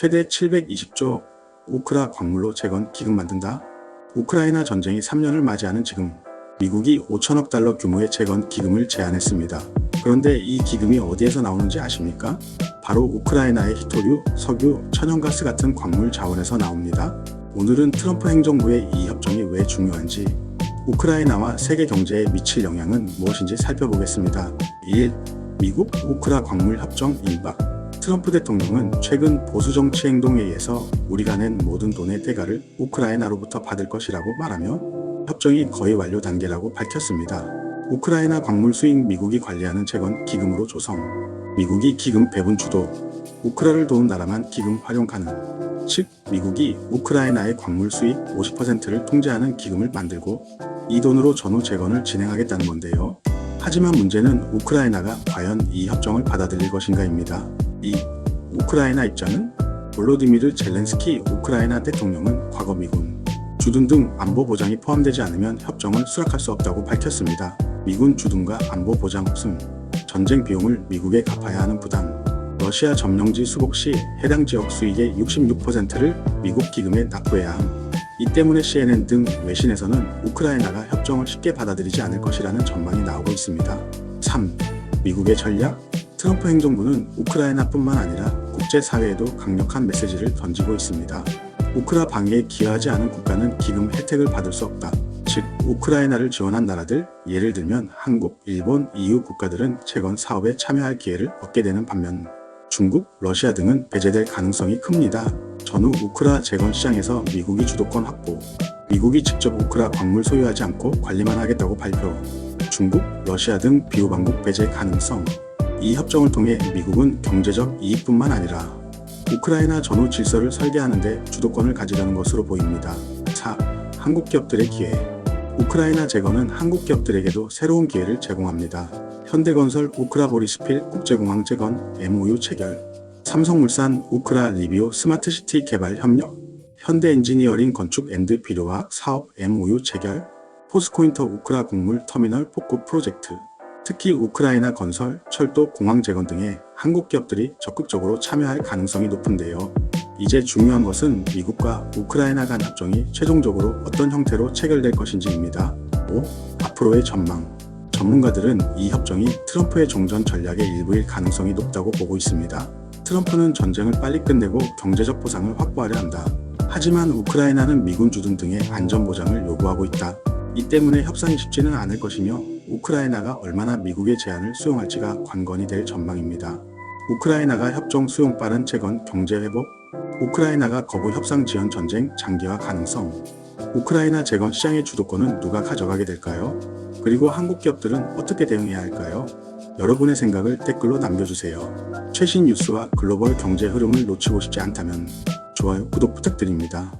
최대 720조 우크라 광물로 재건 기금 만든다. 우크라이나 전쟁이 3년을 맞이하는 지금 미국이 5천억 달러 규모의 재건 기금을 제안했습니다. 그런데 이 기금이 어디에서 나오는지 아십니까? 바로 우크라이나의 히토류, 석유, 천연가스 같은 광물 자원에서 나옵니다. 오늘은 트럼프 행정부의 이 협정이 왜 중요한지, 우크라이나와 세계 경제에 미칠 영향은 무엇인지 살펴보겠습니다. 1. 미국 우크라 광물 협정 임박. 트럼프 대통령은 최근 보수 정치 행동에 의해서 우리가 낸 모든 돈의 대가를 우크라이나로부터 받을 것이라고 말하며 협정이 거의 완료 단계라고 밝혔습니다. 우크라이나 광물 수익 미국이 관리하는 재건 기금으로 조성. 미국이 기금 배분 주도. 우크라를 도운 나라만 기금 활용 가능. 즉, 미국이 우크라이나의 광물 수익 50%를 통제하는 기금을 만들고 이 돈으로 전후 재건을 진행하겠다는 건데요. 하지만 문제는 우크라이나가 과연 이 협정을 받아들일 것인가입니다. 2. 우크라이나 입장은 볼로디미르 젤렌스키 우크라이나 대통령은 과거 미군 주둔 등 안보 보장이 포함되지 않으면 협정을 수락할 수 없다고 밝혔습니다. 미군 주둔과 안보 보장 없음, 전쟁 비용을 미국에 갚아야 하는 부담, 러시아 점령지 수복 시 해당 지역 수익의 66%를 미국 기금에 납부해야 함. 이 때문에 CNN 등 외신에서는 우크라이나가 협정을 쉽게 받아들이지 않을 것이라는 전망이 나오고 있습니다. 3. 미국의 전략 트럼프 행정부는 우크라이나뿐만 아니라 국제사회에도 강력한 메시지를 던지고 있습니다. 우크라 방위에 기여하지 않은 국가는 기금 혜택을 받을 수 없다. 즉, 우크라이나를 지원한 나라들, 예를 들면 한국, 일본, EU 국가들은 재건 사업에 참여할 기회를 얻게 되는 반면 중국, 러시아 등은 배제될 가능성이 큽니다. 전후 우크라 재건 시장에서 미국이 주도권 확보, 미국이 직접 우크라 광물 소유하지 않고 관리만 하겠다고 발표, 중국, 러시아 등 비호방국 배제 가능성, 이 협정을 통해 미국은 경제적 이익뿐만 아니라 우크라이나 전후 질서를 설계하는데 주도권을 가지려는 것으로 보입니다. 4. 한국 기업들의 기회 우크라이나 재건은 한국 기업들에게도 새로운 기회를 제공합니다. 현대건설 우크라 보리스필 국제공항 재건 MOU 체결 삼성물산 우크라 리비오 스마트시티 개발 협력 현대엔지니어링 건축 앤드 비료화학 사업 MOU 체결 포스코인터 우크라 곡물 터미널 폭구 프로젝트 특히 우크라이나 건설, 철도, 공항 재건 등에 한국 기업들이 적극적으로 참여할 가능성이 높은데요. 이제 중요한 것은 미국과 우크라이나 간 협정이 최종적으로 어떤 형태로 체결될 것인지입니다. 5. 앞으로의 전망. 전문가들은 이 협정이 트럼프의 종전 전략의 일부일 가능성이 높다고 보고 있습니다. 트럼프는 전쟁을 빨리 끝내고 경제적 보상을 확보하려 한다. 하지만 우크라이나는 미군 주둔 등의 안전 보장을 요구하고 있다. 이 때문에 협상이 쉽지는 않을 것이며 우크라이나가 얼마나 미국의 제안을 수용할지가 관건이 될 전망입니다. 우크라이나가 협정 수용 빠른 재건 경제 회복, 우크라이나가 거부 협상 지연 전쟁 장기화 가능성, 우크라이나 재건 시장의 주도권은 누가 가져가게 될까요? 그리고 한국 기업들은 어떻게 대응해야 할까요? 여러분의 생각을 댓글로 남겨주세요. 최신 뉴스와 글로벌 경제 흐름을 놓치고 싶지 않다면 좋아요, 구독 부탁드립니다.